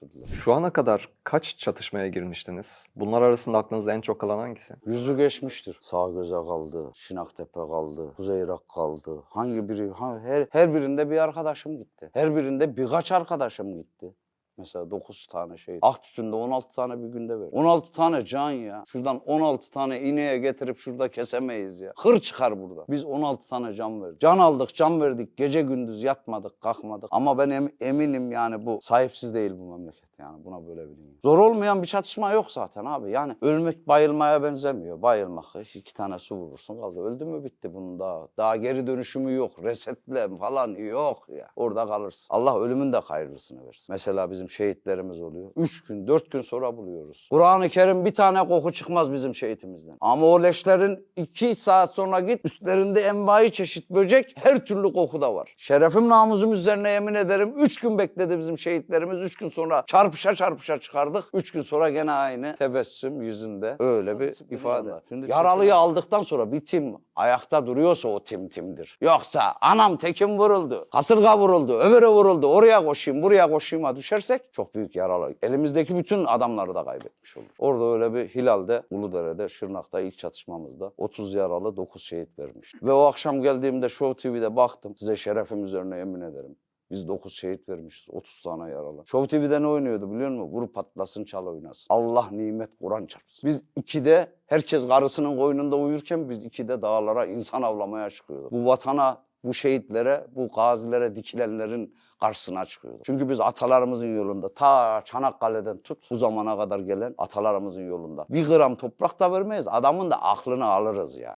götürdüler. Şu ana kadar kaç çatışmaya girmiştiniz? Bunlar arasında aklınızda en çok kalan hangisi? Yüzü geçmiştir. Sağ göze kaldı, Şinaktepe kaldı, Kuzey Irak kaldı. Hangi biri, her, her birinde bir arkadaşım gitti. Her birinde birkaç arkadaşım gitti. Mesela 9 tane şey. Aktütünde 16 tane bir günde ver. 16 tane can ya. Şuradan 16 tane ineğe getirip şurada kesemeyiz ya. Hır çıkar burada. Biz 16 tane can verdik. Can aldık, can verdik. Gece gündüz yatmadık, kalkmadık. Ama ben em- eminim yani bu sahipsiz değil bu memleket yani. Buna böyle bilin. Zor olmayan bir çatışma yok zaten abi. Yani ölmek bayılmaya benzemiyor. Bayılmak iki tane su vurursun kaldı. Öldü mü bitti bunun daha. Daha geri dönüşümü yok. Resetle falan yok ya. Orada kalırsın. Allah ölümün de hayırlısını versin. Mesela bizim şehitlerimiz oluyor. Üç gün, dört gün sonra buluyoruz. Kur'an-ı Kerim bir tane koku çıkmaz bizim şehitimizden. Ama o leşlerin iki saat sonra git üstlerinde envai çeşit böcek her türlü koku da var. Şerefim namusum üzerine yemin ederim. Üç gün bekledi bizim şehitlerimiz. Üç gün sonra çarpışa çarpışa çıkardık. Üç gün sonra gene aynı tebessüm yüzünde. Öyle bir ifade. Şimdi yaralıyı aldıktan sonra bir tim ayakta duruyorsa o tim timdir. Yoksa anam tekim vuruldu, kasırga vuruldu, öbürü vuruldu, oraya koşayım, buraya koşayım'a düşersek çok büyük yaralı. Elimizdeki bütün adamları da kaybetmiş olur. Orada öyle bir Hilal'de, Uludere'de, Şırnak'ta ilk çatışmamızda 30 yaralı 9 şehit vermiş. Ve o akşam geldiğimde Show TV'de baktım. Size şerefim üzerine yemin ederim. Biz 9 şehit vermişiz. 30 tane yaralı. Show TV'de ne oynuyordu biliyor musun? Vur patlasın çal oynasın. Allah nimet Kur'an çarpsın. Biz ikide herkes karısının koynunda uyurken biz ikide dağlara insan avlamaya çıkıyorduk. Bu vatana, bu şehitlere, bu gazilere dikilenlerin karşısına çıkıyorduk. Çünkü biz atalarımızın yolunda ta Çanakkale'den tut bu zamana kadar gelen atalarımızın yolunda. Bir gram toprak da vermeyiz. Adamın da aklını alırız ya.